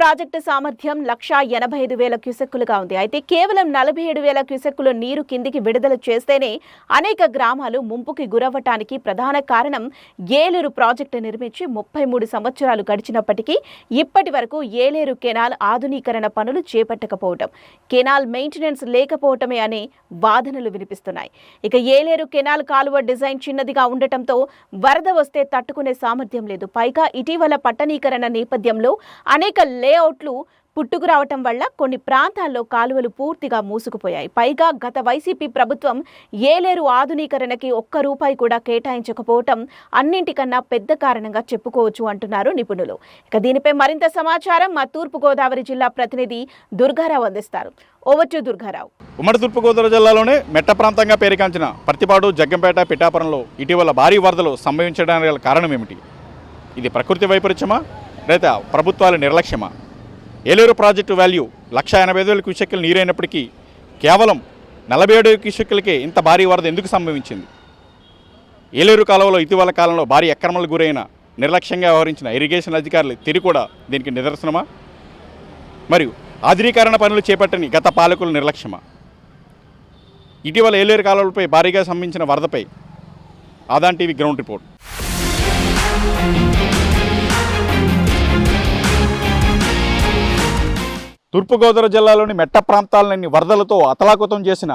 Project సామర్థ్యం లక్షా ఎనభై ఐదు వేల క్యూసెక్కులుగా ఉంది. అయితే కేవలం నలభై ఏడు వేల క్యూసెక్కులు నీరు కిందికి విడుదల చేస్తేనే అనేక గ్రామాలు ముంపుకి గురవ్వటానికి ప్రధాన కారణం ఏలేరు ప్రాజెక్టు నిర్మించి ముప్పై మూడు సంవత్సరాలు గడిచినప్పటికీ ఇప్పటి వరకు ఏలేరు కెనాల్ ఆధునీకరణ పనులు చేపట్టకపోవటం కెనాల్ మెయింటెనెన్స్ లేకపోవటమే అనే వాదనలు వినిపిస్తున్నాయి. ఇక ఏలేరు కెనాల్ కాలువ డిజైన్ చిన్నదిగా ఉండటంతో వరద వస్తే తట్టుకునే సామర్థ్యం లేదు. పైగా ఇటీవల పట్టణీకరణ నేపథ్యంలో అనేక లేఅవుట్లు పుట్టుకురావటం వల్ల కొన్ని ప్రాంతాల్లో కాలువలు పూర్తిగా మూసుకుపోయాయి. పైగా గత వైసీపీ ప్రభుత్వం ఏలేరు ఆధునీకరణకి ఒక్క రూపాయి కూడా కేటాయించకపోవటం అన్నింటికన్నా పెద్ద కారణంగా చెప్పుకోవచ్చు అంటున్నారు నిపుణులు. ఇక దీనిపై మరింత సమాచారం మా తూర్పుగోదావరి జిల్లా ప్రతినిధి దుర్గారావు అందిస్తారు. Over to Durgarao. ఉమ్మడి తూర్పుగోదావరి జిల్లాలోనే మెట్ట ప్రాంతంగా పేరుగాంచిన పర్తిపాడు జగ్గంపేట పిఠాపురంలో ఇటీవల భారీ వరదలు సంభవించడానికి గల కారణం ఏమిటి? ఇది ప్రకృతి వైపరీత్యమా? లేదా ప్రభుత్వాల నిర్లక్ష్యమా? ఏలూరు ప్రాజెక్టు వాల్యూ లక్ష ఎనభై ఐదు వేల క్యూసెక్కులు నీరైనప్పటికీ కేవలం నలభై ఏడు క్యూసెక్కులకే ఇంత భారీ వరద ఎందుకు సంభవించింది? ఏలూరు కాలంలో ఇటీవల కాలంలో భారీ అక్రమాలకు గురైన నిర్లక్ష్యంగా వ్యవహరించిన ఇరిగేషన్ అధికారులు తిరిగి కూడా దీనికి నిదర్శనమా? మరియు ఆధునీకరణ పనులు చేపట్టని గత పాలకుల నిర్లక్ష్యమా? ఇటీవల ఏలేరు కాలువలపై భారీగా సంభవించిన వరదపై ఆదాన్ టీవీ గ్రౌండ్ రిపోర్ట్. తూర్పుగోదావరి జిల్లాలోని మెట్ట ప్రాంతాలన్నీ వరదలతో అతలాకుతం చేసిన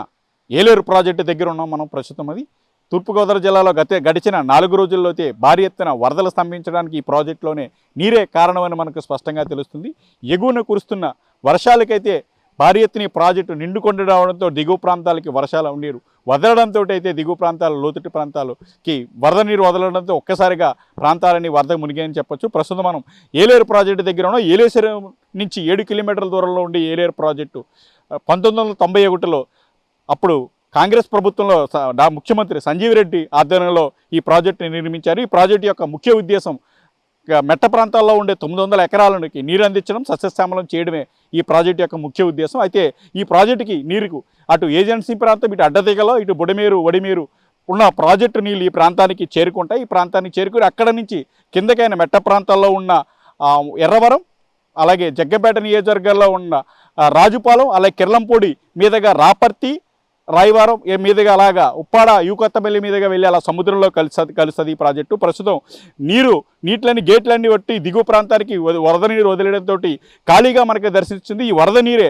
ఏలేరు ప్రాజెక్టు దగ్గర ఉన్నాం మనం ప్రస్తుతం అది. తూర్పుగోదావరి జిల్లాలో గత గడిచిన నాలుగు రోజుల్లో అయితే భారీ ఎత్తున వరదలు స్తంభించడానికి ఈ ప్రాజెక్టులోనే నీరే కారణమని మనకు స్పష్టంగా తెలుస్తుంది. ఎగువన కురుస్తున్న వర్షాలకైతే భారీ ఎత్తున ప్రాజెక్టు నిండుకొండ రావడంతో దిగువ ప్రాంతాలకి వర్షాలు నీరు వదలడంతో అయితే దిగువ ప్రాంతాలు లోతట్టు ప్రాంతాలకి వరద నీరు వదలడంతో ఒక్కసారిగా ప్రాంతాలని వరద మునిగాయని చెప్పొచ్చు. ప్రస్తుతం మనం ఏలేరు ప్రాజెక్టు దగ్గర ఉన్నాం ఏలేశ్వరం నుంచి ఏడు కిలోమీటర్ల దూరంలో ఉండే ఏలేరు ప్రాజెక్టు పంతొమ్మిది వందల తొంభై ఒకటిలో అప్పుడు కాంగ్రెస్ ప్రభుత్వంలో డా ముఖ్యమంత్రి సంజీవ్ రెడ్డి ఆధ్వర్యంలో ఈ ప్రాజెక్టుని నిర్మించారు. ఈ ప్రాజెక్టు యొక్క ముఖ్య ఉద్దేశం మెట్ట ప్రాంతాల్లో ఉండే తొమ్మిది వందల ఎకరాలకి నీరు అందించడం సస్యశ్యామలం చేయడమే ఈ ప్రాజెక్టు యొక్క ముఖ్య ఉద్దేశం. అయితే ఈ ప్రాజెక్టుకి నీరుకు అటు ఏజెన్సీ ప్రాంతం ఇటు అడ్డదిగలో ఇటు బుడమేరు వడిమేరు ఉన్న ప్రాజెక్టు నీళ్ళు ఈ ప్రాంతానికి చేరుకుంటాయి. ఈ ప్రాంతానికి చేరుకుని అక్కడ నుంచి కిందకైన మెట్ట ప్రాంతాల్లో ఉన్న ఎర్రవరం అలాగే జగ్గపేట నియోజకవర్గాల్లో ఉన్న రాజుపాలెం అలాగే కిర్లంపూడి మీదుగా రాపర్తి రాయవారం ఏ మీదుగా అలాగా ఉప్పాడ యూకొత్తపల్లి మీదుగా వెళ్ళి అలా సముద్రంలో కలుస్తుంది కలుస్తుంది ఈ ప్రాజెక్టు. ప్రస్తుతం నీరు నీటిలన్నీ గేట్లన్నీ బట్టి దిగువ ప్రాంతానికి వరద నీరు వదిలేయడంతో ఖాళీగా మనకి దర్శించింది. ఈ వరద నీరే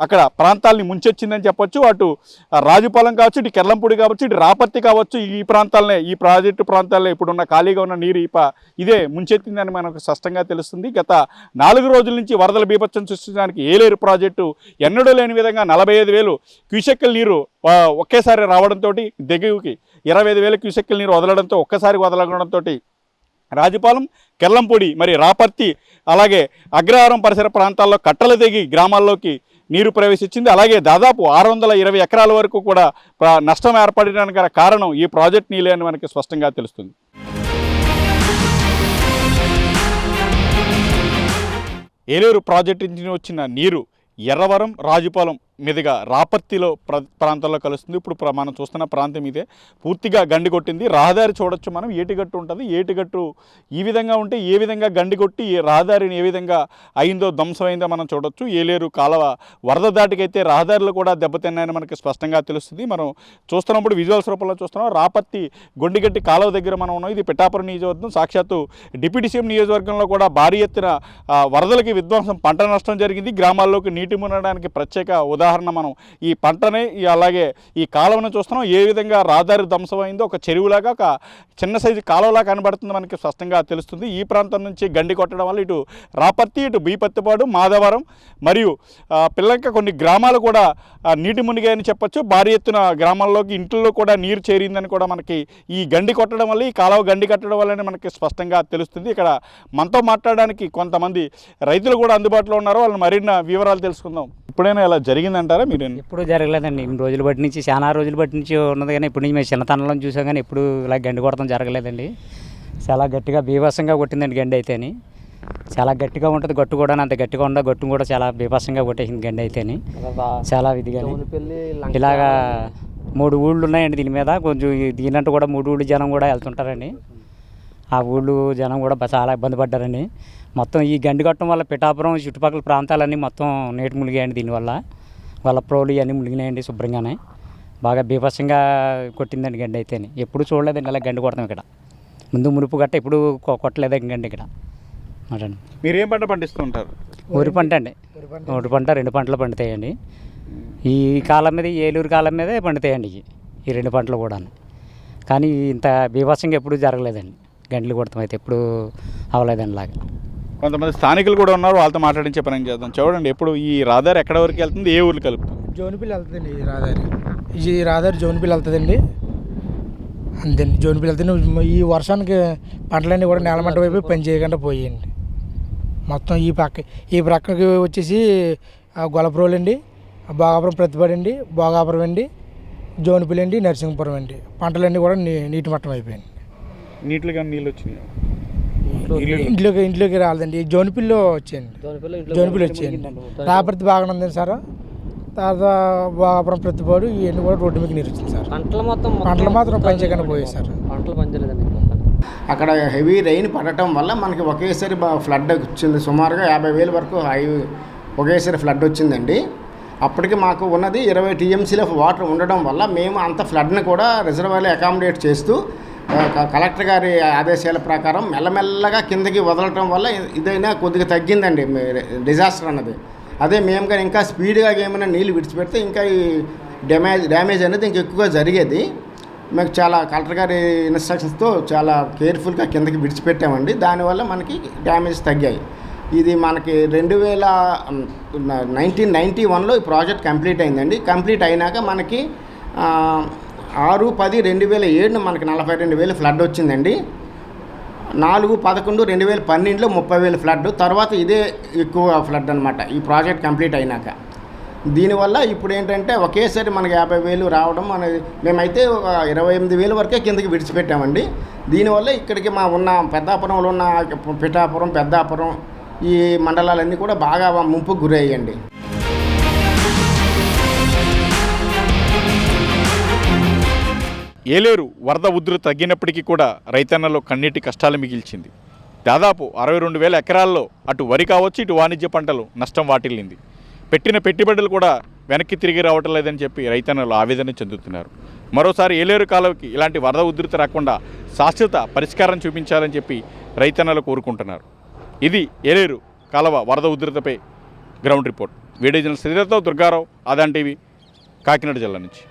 అక్కడ ప్రాంతాలని ముంచెచ్చిందని చెప్పొచ్చు. అటు రాజుపాలెం కావచ్చు ఇటు కెర్లంపూడి కావచ్చు ఇటు రాపత్తి కావచ్చు ఈ ప్రాంతాలనే ఈ ప్రాజెక్టు ప్రాంతాల్లో ఇప్పుడున్న ఖాళీగా ఉన్న నీరు ఇప ఇదే ముంచెత్తిందని మనకు స్పష్టంగా తెలుస్తుంది. గత నాలుగు రోజుల నుంచి వరదల బీభత్సం సృష్టించడానికి ఏలేరు ప్రాజెక్టు ఎన్నడూ లేని విధంగా నలభై ఐదు వేలు క్యూసెక్కల నీరు ఒకేసారి రావడంతో దిగువకి ఇరవై ఐదు వేల క్యూసెక్కల నీరు వదలడంతో ఒక్కసారి వదలడంతో రాజుపాలెం కెల్లంపొడి మరి రాపర్తి అలాగే అగ్రహారం పరిసర ప్రాంతాల్లో కట్టలు తెగి గ్రామాల్లోకి నీరు ప్రవేశించింది. అలాగే దాదాపు ఆరు వందల ఇరవై ఎకరాల వరకు కూడా నష్టం ఏర్పడడానికి గల కారణం ఈ ప్రాజెక్ట్ నీలే అని మనకి స్పష్టంగా తెలుస్తుంది. ఏలేరు ప్రాజెక్టు నుంచి వచ్చిన నీరు ఎర్రవరం రాజుపాలెం మీదుగా రాపత్తిలో ప్ర ప్రాంతంలో కలుస్తుంది. ఇప్పుడు ప్ర- మనం చూస్తున్న ప్రాంతం ఇదే. పూర్తిగా గండి కొట్టింది. రహదారి చూడొచ్చు మనం. ఏటిగట్టు ఉంటుంది. ఏటిగట్టు ఈ విధంగా ఉంటే ఏ విధంగా గండి కొట్టి రహదారిని ఏ విధంగా అయిందో ధ్వంసమైందో మనం చూడొచ్చు. ఏలేరు కాలవ వరద దాటికైతే రహదారులు కూడా దెబ్బతిన్నాయని మనకి స్పష్టంగా తెలుస్తుంది. మనం చూస్తున్నప్పుడు విజువల్స్ రూపంలో చూస్తున్నాం. రాపత్తి గొండిగట్టి కాలువ దగ్గర మనం ఉన్నాం. ఇది పిఠాపురం నియోజకవర్గం. సాక్షాత్తు డిప్యూటీ సీఎం నియోజకవర్గంలో కూడా భారీ ఎత్తున వరదలకి విధ్వంసం పంట నష్టం జరిగింది. గ్రామాల్లోకి నీటి మునడానికి ప్రత్యేక ఉదాహరణ ఉదాహరణ మనం ఈ పంటని అలాగే ఈ కాలువను చూస్తున్నాం. ఏ విధంగా రహదారి ధ్వంసమైందో ఒక చెరువులాగా ఒక చిన్న సైజు కాలువలా కనబడుతుంది మనకి స్పష్టంగా తెలుస్తుంది. ఈ ప్రాంతం నుంచి గండి కొట్టడం వల్ల ఇటు రాపత్తి ఇటు బీపత్తిపాడు మాధవరం మరియు పిల్లంక పిల్లక కొన్ని గ్రామాలు కూడా నీటి మునిగాయని చెప్పొచ్చు. భారీ ఎత్తున గ్రామాల్లోకి ఇంట్లో కూడా నీరు చేరిందని కూడా మనకి ఈ గండి కొట్టడం వల్ల ఈ కాలువ గండి కట్టడం వల్లనే మనకి స్పష్టంగా తెలుస్తుంది. ఇక్కడ మనతో మాట్లాడడానికి కొంతమంది రైతులు కూడా అందుబాటులో ఉన్నారు. వాళ్ళని మరిన్న వివరాలు తెలుసుకుందాం. ఇప్పుడైనా ఇలా జరిగిందంటారా మీరు? ఎప్పుడు జరగలేదండి. ఇన్ని రోజులు బట్టి నుంచి చాలా రోజుల బట్టి నుంచి ఉన్నది కానీ ఇప్పుడు నుంచి మేము చిన్నతనంలో చూసాం కానీ ఎప్పుడు ఇలా గండి కొడతాం జరగలేదండి. చాలా గట్టిగా బీభత్సంగా కొట్టిందండి గండి అయితేని చాలా గట్టిగా ఉంటుంది గట్టు కూడా అంత గట్టిగా ఉండదు గట్టు కూడా చాలా బీభత్సంగా కొట్టేసింది గండి అయితేని చాలా ఇదిగా ఇలాగా మూడు ఊళ్ళు ఉన్నాయండి దీని మీద. కొంచెం దీనంటూ కూడా మూడు ఊళ్ళు జనం కూడా వెళ్తుంటారండి. ఆ ఊళ్ళు జనం కూడా చాలా ఇబ్బంది పడ్డారండి. మొత్తం ఈ గండి కొట్టడం వల్ల పిఠాపురం చుట్టుపక్కల ప్రాంతాలన్నీ మొత్తం నీటి మునిగాయండి దీనివల్ల. గొల్లప్రోలు ఇవన్నీ మునిగినాయండి శుభ్రంగానే. బాగా బీభత్సంగా కొట్టిందండి గండి అయితేనే. ఎప్పుడు చూడలేదండి అలా గండి కొడతాం ఇక్కడ. ముందు మునుపు గట్ట ఎప్పుడు కొ- కొట్టలేదండి గండి ఇక్కడ. అటండి మీరు ఏం పంట పండిస్తూ ఉంటారు వరి పంట అండి. వరి పంట రెండు పంటలు పండుతాయండి. ఈ కాలం మీద ఏలూరు కాలం మీదే పండుతాయండి ఈ రెండు పంటలు కూడా కానీ ఇంత బీభత్సంగా ఎప్పుడు జరగలేదండి. గంటలు కొడతాం అయితే ఎప్పుడు అవ్వలేదండి లాగా. కొంతమంది స్థానికులు కూడా ఉన్నారు వాళ్ళతో మాట్లాడించే పని చేద్దాం. చూడండి ఎప్పుడు ఈ రాదారి ఎక్కడ వరకు వెళ్తుంది ఏ ఊరు కలుపుతుంది? జోన్పిల్ వెళ్తుందండి ఈ రాదారి ఈ రాదారి జోన్పిల్ వెళ్తుందండి. అంతేండి జోన్పిల్ వెళ్తుంది ఈ వర్షానికి పంటలన్నీ కూడా నేలమంట వైపు పని చేయకుండా పోయాయండి. మొత్తం ఈ పక్క ఈ ప్రక్కకి వచ్చేసి గొలపురోలు అండి భోగాపురం ప్రతిపాడు అండి భోగాపురం అండి జోన్పిల్ అండి నరసింహపురం అండి. పంటలన్నీ కూడా నీ నీటి మట్టం అయిపోయాయి నీటిలో కానీ నీళ్ళు వచ్చినాయి? ఇంట్లోకి ఇంట్లోకి రాలేదండి. జోన్పిల్లో వచ్చాయండి. జోన్పిల్ వచ్చాయండి. రాపర్తి బాగానే ఉంది సార్. తర్వాత భోగాపురం ప్రతిపాడు ఇవన్నీ కూడా రోడ్డు మీద నీరు వచ్చింది సార్. పంటలు మొత్తం పంటలు మాత్రం పని చేయకుండా పోయాయి సార్. పంటలు పంచలేదండి అక్కడ హెవీ రెయిన్ పడటం వల్ల మనకి ఒకేసారి ఫ్లడ్ వచ్చింది. సుమారుగా యాభై వేల వరకు హై ఒకేసారి ఫ్లడ్ వచ్చిందండి. అప్పటికి మాకు ఉన్నది ఇరవై టీఎంసీల వాటర్ ఉండడం వల్ల మేము అంత ఫ్లడ్ని కూడా రిజర్వాయర్లో అకామిడేట్ చేస్తూ కలెక్టర్ గారి ఆదేశాల ప్రకారం మెల్లమెల్లగా కిందకి వదలటం వల్ల ఇదైనా కొద్దిగా తగ్గిందండి. డిజాస్టర్ అన్నది. అదే మేము కానీ ఇంకా స్పీడ్గా ఏమైనా నీళ్ళు విడిచిపెడితే ఇంకా ఈ డ్యామేజ్ డ్యామేజ్ అనేది ఇంకా ఎక్కువగా జరిగేది. మాకు చాలా కలెక్టర్ గారి ఇన్స్ట్రక్షన్స్తో చాలా కేర్ఫుల్గా కిందకి విడిచిపెట్టామండి. దానివల్ల మనకి డ్యామేజ్ తగ్గాయి. ఇది మనకి రెండు వేల నైన్టీన్ నైంటీ వన్లో ఈ ప్రాజెక్ట్ కంప్లీట్ అయిందండి. కంప్లీట్ అయినాక మనకి ఆరు పది రెండు వేల ఏడున మనకి నలభై రెండు వేలు ఫ్లడ్ వచ్చిందండి. నాలుగు పదకొండు రెండు వేల పన్నెండులో ముప్పై వేలు ఫ్లడ్. తర్వాత ఇదే ఎక్కువ ఫ్లడ్ అనమాట ఈ ప్రాజెక్ట్ కంప్లీట్ అయినాక. దీనివల్ల ఇప్పుడు ఏంటంటే ఒకేసారి మనకి యాభై వేలు రావడం అనేది మేమైతే ఒక ఇరవై ఎనిమిది వేల వరకే కిందకి విడిచిపెట్టామండి. దీనివల్ల ఇక్కడికి మా ఉన్న పెద్దాపురంలో ఉన్న పిఠాపురం పెద్దాపురం ఈ మండలాలన్నీ కూడా బాగా ముంపుకు గురయ్యండి ఏలేరు వరద ఉధృతి తగ్గినప్పటికీ కూడా రైతన్నలో కన్నీటి కష్టాలు మిగిల్చింది. దాదాపు అరవై రెండు వేల ఎకరాల్లో అటు వరి కావచ్చు ఇటు వాణిజ్య పంటలు నష్టం వాటిల్లింది. పెట్టిన పెట్టుబడులు కూడా వెనక్కి తిరిగి రావటం లేదని చెప్పి రైతన్నలు ఆవేదన చెందుతున్నారు. మరోసారి ఏలేరు కాలువకి ఇలాంటి వరద ఉధృతి రాకుండా శాశ్వత పరిష్కారం చూపించాలని చెప్పి రైతన్నలు కోరుకుంటున్నారు. ఇది ఏలేరు కాలువ వరద ఉధృతపై గ్రౌండ్ రిపోర్ట్. వీడియో జర్నలిస్ట్ శ్రీధర్తో దుర్గారావు ఆదాన్ టీవీ కాకినాడ జిల్లా నుంచి.